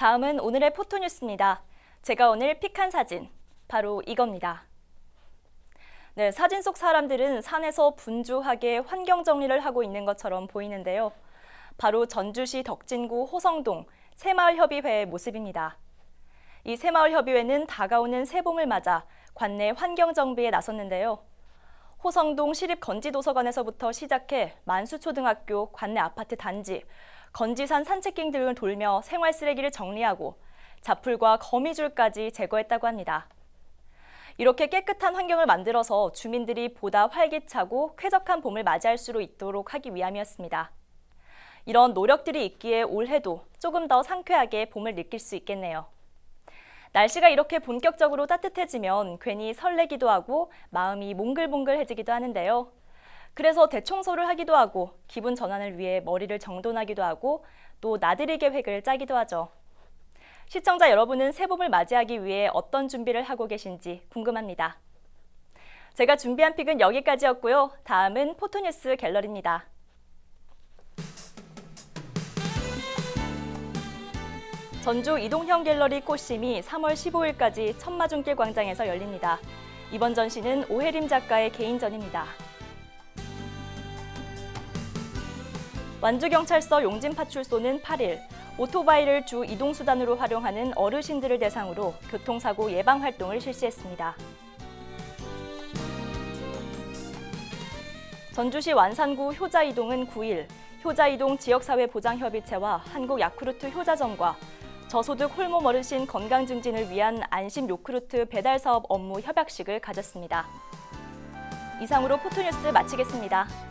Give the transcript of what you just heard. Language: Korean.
다음은 오늘의 포토뉴스입니다. 제가 오늘 픽한 사진, 바로 이겁니다. 네, 사진 속 사람들은 산에서 분주하게 환경 정리를 하고 있는 것처럼 보이는데요. 바로 전주시 덕진구 호성동 새마을협의회의 모습입니다. 이 새마을협의회는 다가오는 새봄을 맞아 관내 환경 정비에 나섰는데요. 호성동 시립 건지도서관에서부터 시작해 만수초등학교 관내 아파트 단지, 건지산 산책길 등을 돌며 생활 쓰레기를 정리하고 자풀과 거미줄까지 제거했다고 합니다. 이렇게 깨끗한 환경을 만들어서 주민들이 보다 활기차고 쾌적한 봄을 맞이할 수 있도록 하기 위함이었습니다. 이런 노력들이 있기에 올해도 조금 더 상쾌하게 봄을 느낄 수 있겠네요. 날씨가 이렇게 본격적으로 따뜻해지면 괜히 설레기도 하고 마음이 몽글몽글해지기도 하는데요. 그래서 대청소를 하기도 하고 기분 전환을 위해 머리를 정돈하기도 하고 또 나들이 계획을 짜기도 하죠. 시청자 여러분은 새봄을 맞이하기 위해 어떤 준비를 하고 계신지 궁금합니다. 제가 준비한 픽은 여기까지였고요. 다음은 포토뉴스 갤러리입니다. 전주 이동형 갤러리 꽃심이 3월 15일까지 천마중길 광장에서 열립니다. 이번 전시는 오혜림 작가의 개인전입니다. 완주경찰서 용진파출소는 8일 오토바이를 주 이동수단으로 활용하는 어르신들을 대상으로 교통사고 예방 활동을 실시했습니다. 전주시 완산구 효자이동은 9일 효자이동 지역사회보장협의체와 한국야쿠르트 효자정과 저소득 홀몸 어르신 건강 증진을 위한 안심 요크루트 배달 사업 업무 협약식을 가졌습니다. 이상으로 포토뉴스 마치겠습니다.